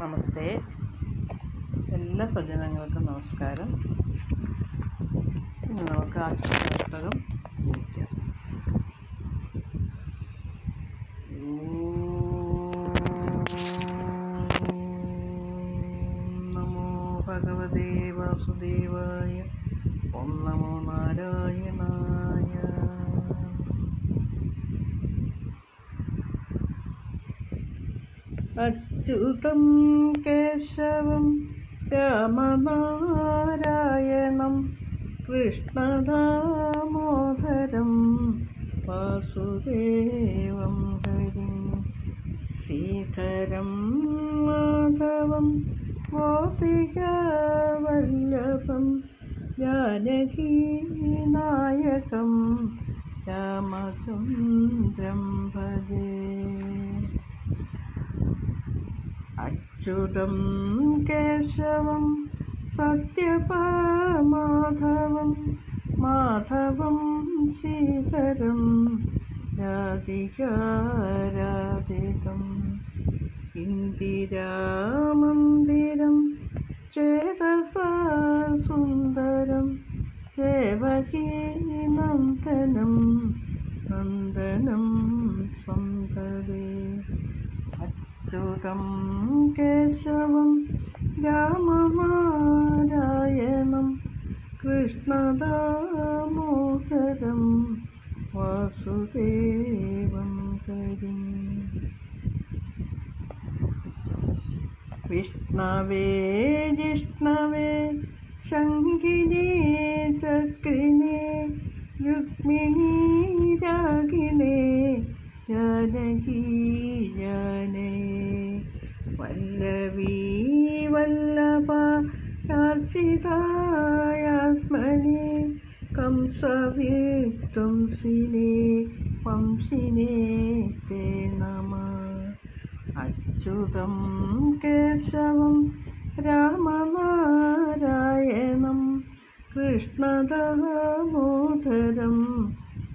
നമസ്തേ. എല്ലാ സജ്ജനങ്ങൾക്കും നമസ്കാരം. ഇന്ന് നമുക്ക് ആശുപത്രം ജനിക്കാം നമോ ഭഗവതേ വാസുദേവായ ഓം നമോ നാരായണായ. അച്യുതം കേശവം രാമനാരായണം കൃഷ്ണദാമോദരം വാസുദേവം ഹരി. ശ്രീധരം മാധവം ഗോപികാവല്ലഭം ജാനകീനായകം രാമചന്ദ്രം ഭജേ അച്യുതം കേശവം സത്യപാമാധവം മാധവം ശ്രീധരം രാധികാരാധികം. ഇന്ദിരാമന്ദിരം ചേതസാ സുന്ദരം ദേവകീനന്ദനം നന്ദനം സന്തതേ അച്യുതം കേശവം രാമനാരായണം. കൃഷ്ണദാമോദരം വാസുദേവം ഹരിം വിഷ്ണവേ ജിഷ്ണവേ ശങ്കിനേ ചക്രിനേ രുക്മിണീ രാഗിണേ ജാനകീ ജാനേ വല്ലവീ വല്ലഭ യാർച്ചിതായാത്മനി വംശിനെ തേ നമ. അച്യുതം കേശവം രാമനാരായണം കൃഷ്ണദോധരം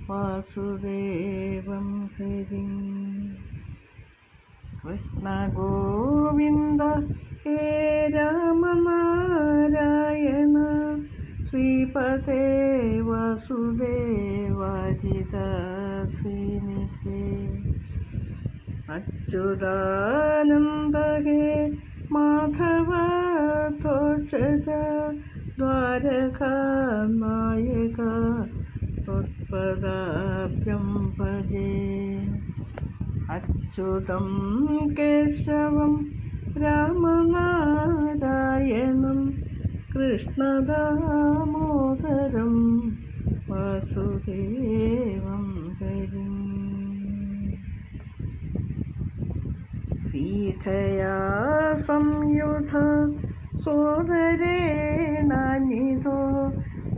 വാസുദേവം ഹരിം. കൃഷ്ണ ഗോവിന്ദ ഹേ രാമനാരായണ ശ്രീപതേ വാസുദേവാജിതാസിനിധേ അച്യുതാനന്ദ ഹേ മാധവ തോഷജ ദ്വാരകാനായക त्वत्पदाभ्यं भजे अच्युतं केशवं रामनारायणं कृष्णदामोदरं वासुदेवं हरिम् सीतया संयुध सोदरेणानिधो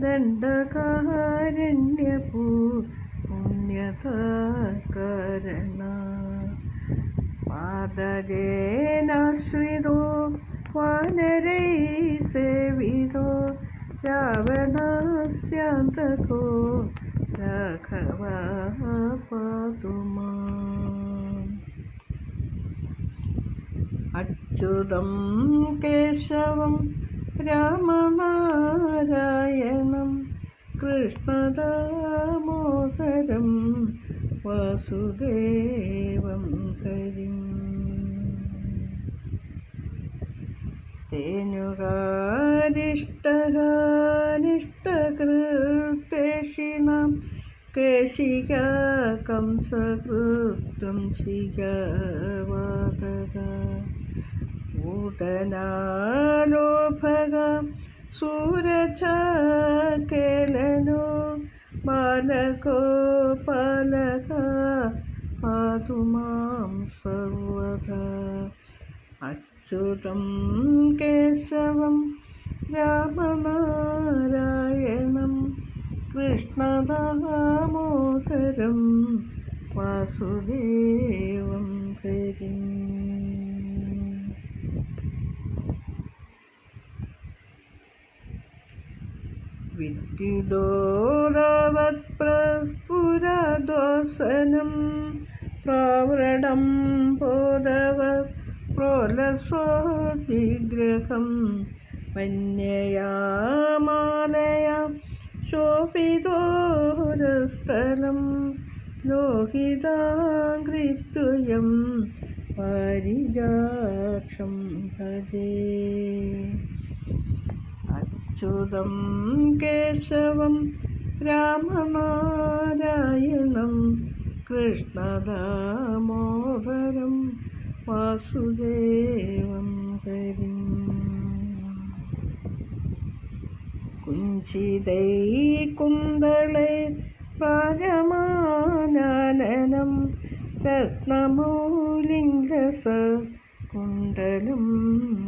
दण्डकारण्यपु पुण्यकरण പാതകേനാശ്രിതോ വാനരൈ സേവിതോ രാവണാസ്യാന്തകോ രാഘവ പാതുമാ അച്യുതം കേശവം രാമനാരായണം കൃഷ്ണദാമോ വസുദേവം ഹരി. തേനുകാരിഷ്ടകാനിഷ്ടകൃപേഷിണം കേശിക കംസകൃത്വം ശിഖവാതക ൂതനാലോഭക സൂരച കേലനോ പാതു മാം സർവത. അച്യുതം കേശവം രാമനാരായണം കൃഷ്ണദാമോദരം വാസുദേവം ഹരിം വിദ്യുദോരവത്പ്രസ്ഫുരദോസനം പ്രാവൃടം ബോധവ പ്രോലസ്വാതിഗ്രഹം മന്യയാമാലയ ശോഭിതോരസ്ഥലം. ലോഹിതാകൃത്യം പരിജാക്ഷം ഭജേ. അച്യുതം കേശവം രാമനാരായണം കൃഷ്ണദാമോദരം വാസുദേവം ഹരി. കുഞ്ചിതൈ കുന്തളേ രാജമാനനം രത്നമോലിംഗസ കുണ്ടലും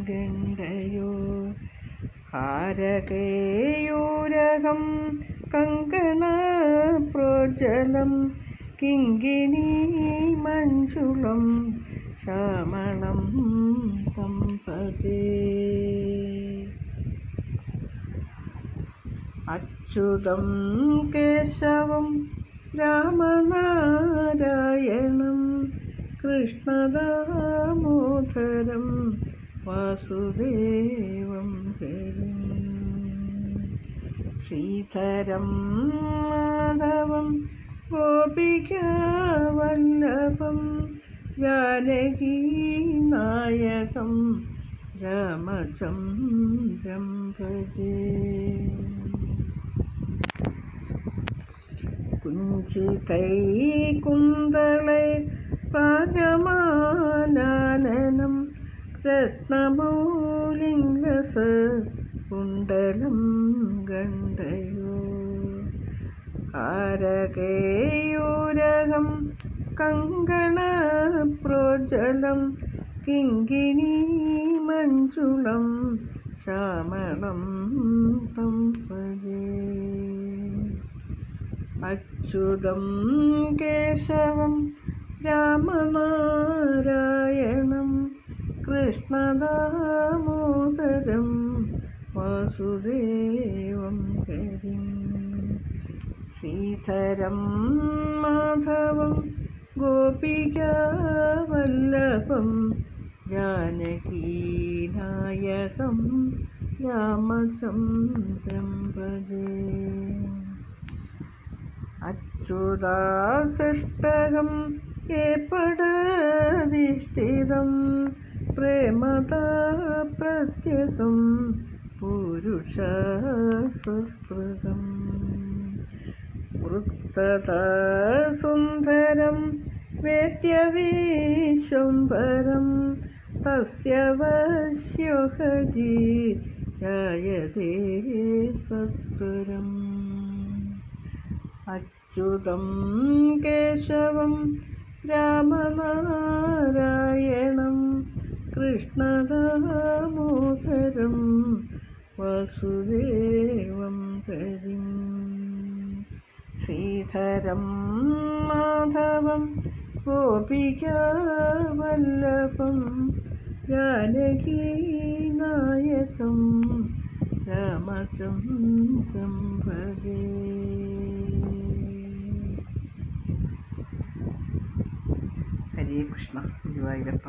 ഗണ്ഡയോ ഹാരകേയൂരകം കങ്കണ പ്രോജ്വലം കിങ്കിണീ മഞ്ജുളം ശ്യാമളം സമ്പതേ. അച്യുതം കേശവം രാമനാരായണം കൃഷ്ണദാമോദരം വാസുദേവം ഹരിം. ശ്രീധരം മാധവം ഗോപികാവല്ലഭം ജാനകീനായകം രാമചന്ദ്രം ഭജേ. കുഞ്ചിതൈ രത്നമൗലിംഗസ കുണ്ടലം കണ്ടയോ? ആരകേയൂരകം കങ്കണ പ്രോജ്വലം കിങ്കിണീ മഞ്ജുളം ശ്യാമളം തം അച്യുതം കേശവം രാമനാരായണം കൃഷ്ണദാമോദരം വാസുദേവം കരിം ശ്രീധരം മാധവം ഗോപികാവല്ലഭം ജാനകീനായകം രാമചന്ദ്രം ഭജേ. അച്യുതാസഷ്ടകം ഏപ്പടധിഷ്ഠിതം പ്രേമതാ പ്രത്യകം വൃത്തതാസുന്ദരം വേദ്യവിശ്വംഭരം തസ്യ വശ്യോഹജി സത്വരം. അച്യുതം കേശവം രാമനാരായണം കൃഷ്ണദാമോദരം വാസുദേവം കരിം ശ്രീധരം മാധവം ഗോപികാവല്ലഭം ജാനകീനായകം രാമചന്ദ്രം ഭജേ ഹരേ കൃഷ്ണ ഗുരുവായൂരപ്പ.